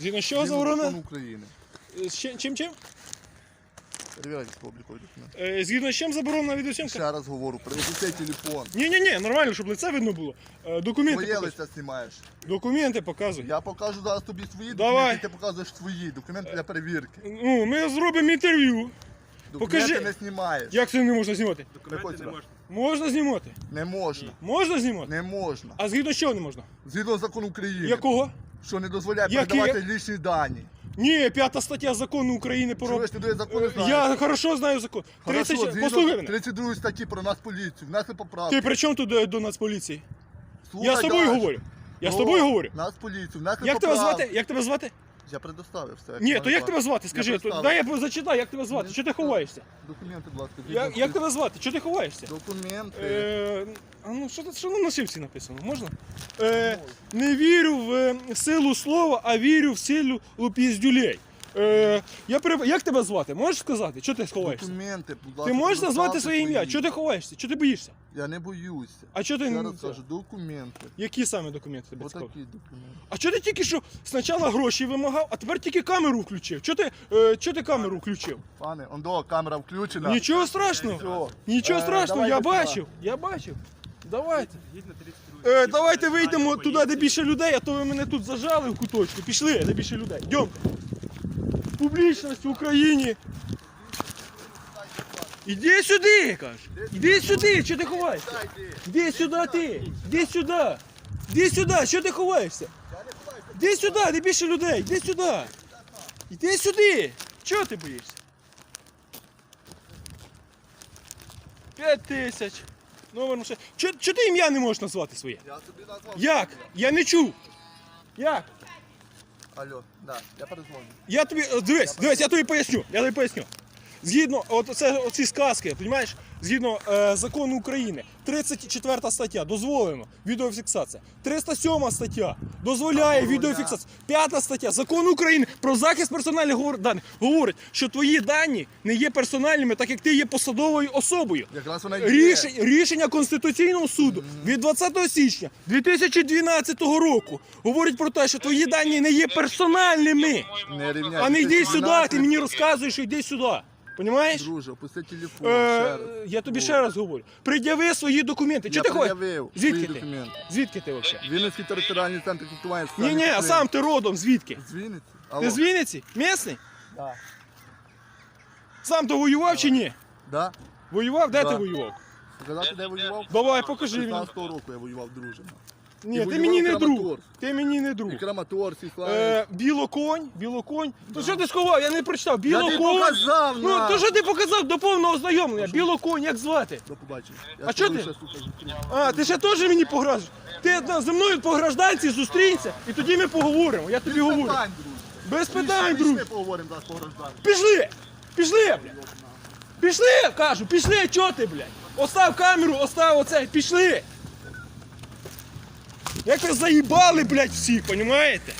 Згідно з чого Згідно заборона? України. Е, з чим- Чим чим? Перевіряйте облікові документи. Е, Згідно з чим заборонена відеосйомка? Ще раз говорю, приведи цей телефон. Ні, ні, ні, нормально, щоб лице видно було. Е, Документи Твоє показуй. лице знімаєш. Документи показуй. Я покажу зараз тобі свої Давай. документи, ти показуєш свої документи для перевірки. Ну, ми зробимо інтерв'ю. Документи Покажи. не знімаєш. Як це не можна знімати? Документи не можна. Можна знімати. Не можна. Можна знімати? Не можна. А згідно з чого не можна? Згідно закону України, Якого? Що не дозволяє Які? передавати лічні дані. Ні, п'ята стаття закону України про. Чуєш, ти до закону Е, знаєш. Я хорошо знаю закон. Хорошо, 30... згідно Послухай мене. 32 статті про нас поліцію. Внесли поправки. Ти при чому тут до, до Нацполіції? Слухай Я з тобою говорю. Я з Ну, тобою говорю. Нас поліцію, внесли Як тебе поправки. звати? Як тебе звати? Я предоставив все. Ні, то як тебе звати? Скажи, то, дай я зачитаю, як тебе звати. Чого ти ховаєшся? Документи, будь ласка. Я, як тебе звати? Чого ти ховаєшся? Документи. Е, а ну що, тут- що на нашивці написано? Можна? Е, не вірю в е, силу слова, а вірю в силу піздюлей. Е, я переб... Як тебе звати? Можеш сказати? Чого ти ховаєшся? Документи, будь Ти можеш назвати своє ім'я? Чого ти ховаєшся? Чого ти боїшся? Я не боюся. А чого ти не раз кажу, документи. Які саме документи тебе Отакі документи. А чого ти тільки що спочатку гроші вимагав, а тепер тільки камеру включив? Чого ти, е, чого ти камеру включив? Пане, ондо, камера включена. Нічого страшного. Все. Нічого Е, страшного, давай я до бачив. Я бачив. Давайте. Е, давайте вийдемо туди, де більше людей, а то ви мене тут зажали в куточку. Пішли, де більше людей. Йдем. Публічність в Україні. Іди сюди, кажу. Іди сюди, що ти ховаєшся? Іди сюди ти. Іди сюди. Іди сюди, що ти ховаєшся? Іди сюди, де більше людей. Іди сюди. Іди сюди. Чого ти боїшся? П'ять тисяч. Номер машини. Чого ти ім'я не можеш назвати своє? Я тобі назвав. Як? Я не чув. Як? Алло, да, я перезвоню. Я тобі. Дивись, дивись, я тобі поясню. Я тобі поясню. Згідно, це оці сказки, розумієш, згідно е, закону України, 34 стаття дозволено відеофіксація. 307 стаття дозволяє відеофіксацію. 5 стаття закону України про захист персональних даних говорить, що твої дані не є персональними, так як ти є посадовою особою. Якраз вона є. Рішення, рішення Конституційного суду від 20 січня 2012 року говорить про те, що твої дані не є персональними. Не рівняй. А не йди сюди, ти мені розказуєш, що йди сюди. Понімаєш? Друже, опусти телефон. Е, ще раз. я тобі ще раз говорю. Пред'яви свої документи. Я ти хочеш? пред'явив Звідки свої ти? документи. Звідки ти взагалі? Вінницький територіальний центр кредитування Ні, ні, а сам ти родом, звідки? З Вінниці? Ти з Вінниці? Місний? Да. Сам ти воював чи ні? Да? Воював? Де Да. ти воював? Сказати, де воював? Давай, покажи мені. 15 року я воював, друже. Ні, ти мені не друг. Ти мені не друг. І Краматорськ, і Славянськ. Е, білоконь, білоконь. То що ти сховав? Я не прочитав. Я тобі показав, Ну, на. то що ти показав до повного ознайомлення? Білоконь, як звати? До побачення. Я А тобою ти? ще, слухай, зустрінусь. А, ти ще теж мені погрожуєш? Ти на- зі мною по гражданці зустрінься, і тоді ми поговоримо. Я тобі говорю. питань, друже. Без Пішли, питань, пішли, друг. поговоримо зараз по гражданці. Пішли! Пішли, блядь! Пішли, кажу, пішли, чого ти, блядь? Остав камеру, остав оце, пішли! Як ви заїбали, блядь, всі, понімаєте?